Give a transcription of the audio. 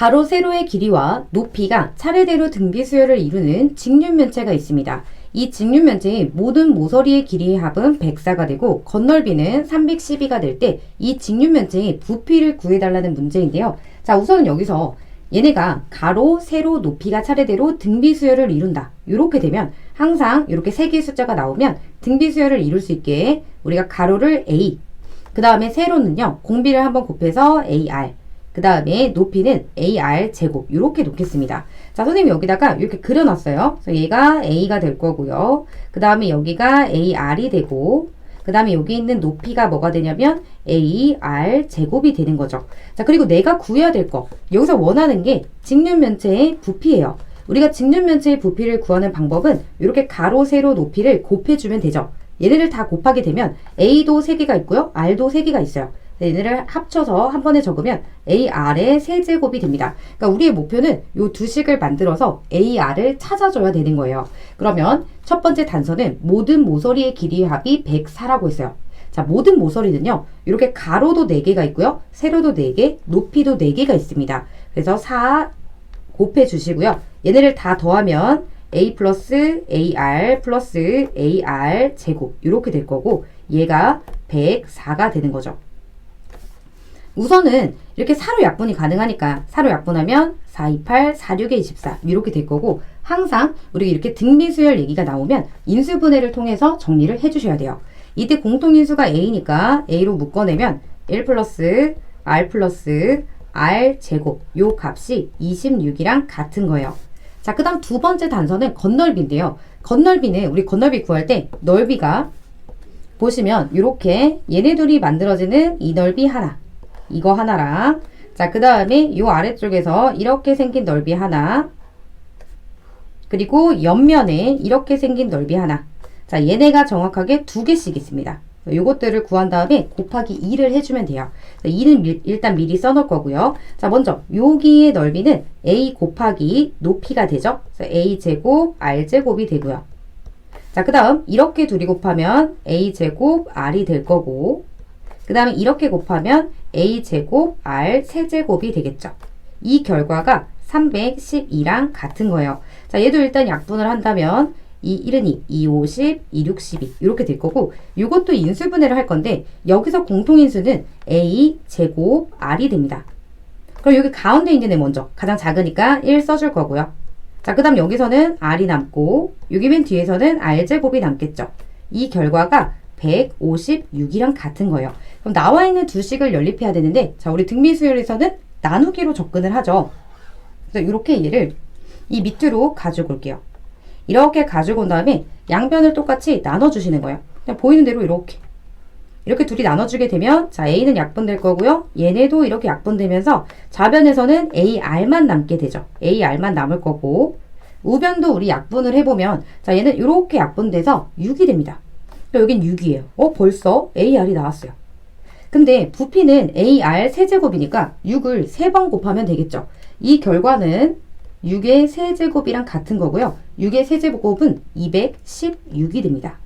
가로 세로의 길이와 높이가 차례대로 등비수열을 이루는 직륜면체가 있습니다. 이 직륜면체의 모든 모서리의 길이의 합은 104가 되고 건널비는 312가 될 때 이 직륜면체의 부피를 구해달라는 문제인데요. 자, 우선 여기서 얘네가 가로, 세로, 높이가 차례대로 등비수열을 이룬다. 이렇게 되면 항상 이렇게 세 개의 숫자가 나오면 등비수열을 이룰 수 있게 우리가 가로를 A, 그 다음에 세로는요, 공비를 한번 곱해서 AR, 그 다음에 높이는 AR 제곱 이렇게 놓겠습니다. 자, 선생님 여기다가 이렇게 그려놨어요. 그래서 얘가 A가 될 거고요. 그 다음에 여기가 AR이 되고 그 다음에 여기 있는 높이가 뭐가 되냐면 AR 제곱이 되는 거죠. 자, 그리고 내가 구해야 될 거. 여기서 원하는 게 직륜면체의 부피예요. 우리가 직륜면체의 부피를 구하는 방법은 이렇게 가로, 세로, 높이를 곱해주면 되죠. 얘네를 다 곱하게 되면 A도 3개가 있고요. R도 3개가 있어요. 얘네를 합쳐서 한 번에 적으면 AR의 세제곱이 됩니다. 그러니까 우리의 목표는 이 두 식을 만들어서 AR을 찾아줘야 되는 거예요. 그러면 첫 번째 단서는 모든 모서리의 길이의 합이 104라고 했어요. 자, 모든 모서리는요, 이렇게 가로도 4개가 있고요, 세로도 4개, 높이도 4개가 있습니다. 그래서 4 곱해 주시고요. 얘네를 다 더하면 a 플러스 ar 플러스 ar 제곱 이렇게 될 거고 얘가 104가 되는 거죠. 우선은 이렇게 사로 약분이 가능하니까 사로 약분하면 4, 2, 8, 4, 6에 24 이렇게 될 거고 항상 우리가 이렇게 등비수열 얘기가 나오면 인수분해를 통해서 정리를 해주셔야 돼요. 이때 공통인수가 a니까 a로 묶어내면 1 플러스 r 플러스 r 제곱 요 값이 26이랑 같은 거예요. 자, 그 다음 두 번째 단서는 건널비인데요. 건널비는 우리 건널비 구할 때 넓이가 보시면 이렇게 얘네 둘이 만들어지는 이 넓이 하나 이거 하나랑 자, 그 다음에 요 아래쪽에서 이렇게 생긴 넓이 하나 그리고 옆면에 이렇게 생긴 넓이 하나 자, 얘네가 정확하게 두 개씩 있습니다. 요것들을 구한 다음에 곱하기 2를 해주면 돼요. 2는 미, 일단 미리 써놓을 거고요. 자, 먼저 여기의 넓이는 a 곱하기 높이가 되죠. a 제곱 r 제곱이 되고요. 자, 그 다음 이렇게 둘이 곱하면 a 제곱 r이 될 거고 그 다음에 이렇게 곱하면 a 제곱 r 세제곱이 되겠죠. 이 결과가 312랑 같은 거예요. 자, 얘도 일단 약분을 한다면 이 1은 2, 2, 50, 2, 62 이렇게 될 거고 이것도 인수분해를 할 건데 여기서 공통인수는 a 제곱 r이 됩니다. 그럼 여기 가운데 있는 애 먼저 가장 작으니까 1 써줄 거고요. 자, 그 다음 여기서는 r이 남고 여기 맨 뒤에서는 r 제곱이 남겠죠. 이 결과가 156이랑 같은 거예요. 그럼 나와 있는 두 식을 연립해야 되는데 자, 우리 등비수열에서는 나누기로 접근을 하죠. 그래서 이렇게 얘를 이 밑으로 가지고 올게요. 이렇게 가지고 온 다음에 양변을 똑같이 나눠주시는 거예요. 그냥 보이는 대로 이렇게. 이렇게 둘이 나눠주게 되면 자 A는 약분될 거고요. 얘네도 이렇게 약분되면서 좌변에서는 AR만 남게 되죠. AR만 남을 거고 우변도 우리 약분을 해보면 자 얘는 이렇게 약분돼서 6이 됩니다. 여긴 6이에요. 어 벌써 AR이 나왔어요. 근데 부피는 AR 세제곱이니까 6을 3번 곱하면 되겠죠. 이 결과는 6의 세제곱이랑 같은 거고요. 6의 세제곱은 216이 됩니다.